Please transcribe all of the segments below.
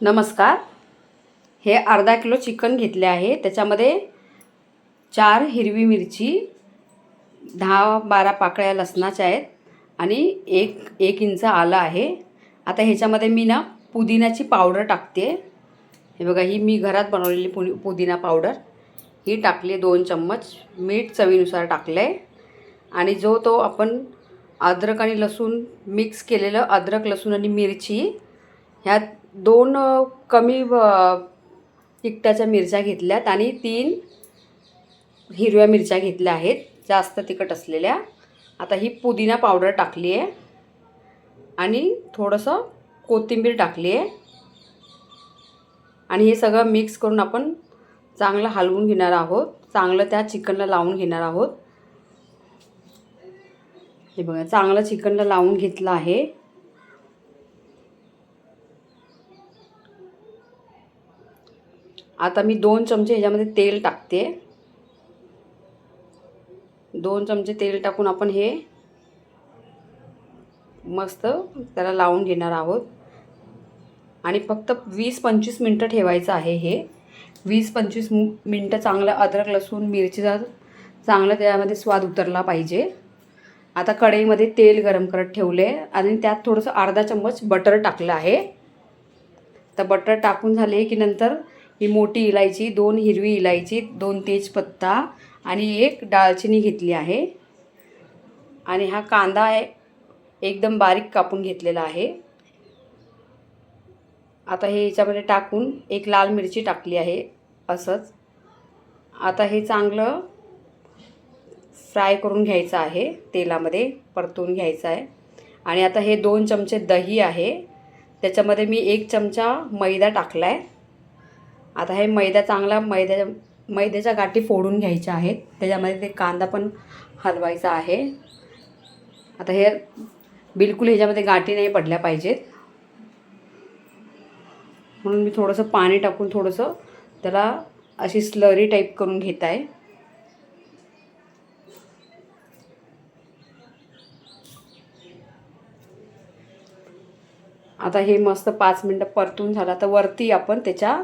नमस्कार. हे अर्धा किलो चिकन घेतले आहे. त्याच्यामध्ये चार हिरवी मिरची दहा बारा पाकळ्या लसणाच्या आहेत आणि एक एक इंच आलं आहे. आता ह्याच्यामध्ये मी ना पुदिन्याची पावडर टाकते. हे बघा ही मी घरात बनवलेली पु पुदिना पावडर. ही टाकली दोन चम्मच. मीठ चवीनुसार टाकलं आहे आणि जो तो आपण अद्रक आणि लसूण मिक्स केलेलं अद्रक लसूण आणि मिरची ह्यात दोन कमी अ, तिखटाच्या मिरच्या घेतल्यात आणि तीन हिरव्या मिरच्या घेतल्या आहेत जास्त तिखट असलेल्या. आता ही पुदिना पावडर टाकली आहे आणि थोडंसं कोथिंबीर टाकली आहे आणि हे सगळं मिक्स करून आपण चांगलं हलवून घेणार आहोत. चांगलं त्या चिकनला लावून घेणार आहोत. हे बघा चांगलं चिकनला लावून घेतलं आहे. आता मी दोन चमचे ह्याच्यामध्ये तेल टाकते. दोन चमचे तेल टाकून आपण हे मस्त त्याला लावून घेणार आहोत. आणि फक्त वीस पंचवीस मिनटं ठेवायचं आहे हे. वीस पंचवीस मिनटं चांगलं अद्रक लसूण मिरचीचा चांगलं त्यामध्ये स्वाद उतरला पाहिजे. आता कढईमध्ये तेल गरम करत ठेवले. आणि त्यात थोडंसं अर्धा चम्मच बटर टाकलं आहे. तर बटर टाकून झाले की नंतर ही मोठी इलायची दोन हिरवी इलायची दोन तेजपत्ता आणि एक दालचिनी घेतली आहे. आणि हा कांदा आहे एकदम बारीक कापून घेतलेला आहे. आता हे याच्यामध्ये टाकून एक लाल मिरची टाकली आहे असंच. आता हे चांगलं फ्राय करून घ्यायचं आहे तेलामध्ये परतून घ्यायचं आहे. आणि आता हे दोन चमचे दही आहे. त्याच्यामध्ये मी एक चमचा मैदा टाकला आहे आता हे मैदा चांगला मैद्या मैद्याच्या गाठी फोडून घ्यायच्या आहेत. त्याच्यामध्ये ते कांदा पण हलवायचा आहे. आता हे बिलकुल ह्याच्यामध्ये गाठी नाही पडल्या पाहिजेत. म्हणून मी थोडंसं पाणी टाकून थोडंसं त्याला अशी स्लरी टाईप करून घेत आहे. आता हे मस्त पाच मिनटं परतून झालं. तर वरती आपण त्याच्या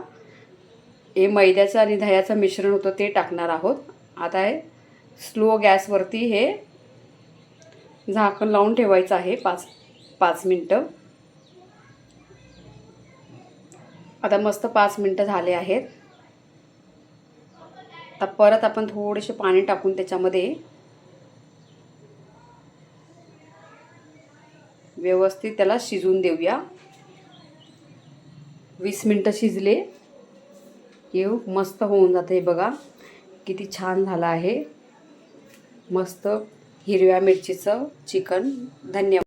हे मैद्याचं आणि दह्याचं मिश्रण होतं ते टाकणार आहोत. आता हे स्लो गॅसवरती हे झाकण लावून ठेवायचं आहे पाच पाच मिनटं. आता मस्त पाच मिनटं झाले आहेत. आता परत आपण थोडेसे पाणी टाकून त्याच्यामध्ये व्यवस्थित त्याला शिजवून देऊया. वीस मिनटं शिजले. येऊ. मस्त होऊन जाते बघा. किती छान झालं आहे. मस्त हिरव्या मिरचीचं चिकन. धन्यवाद.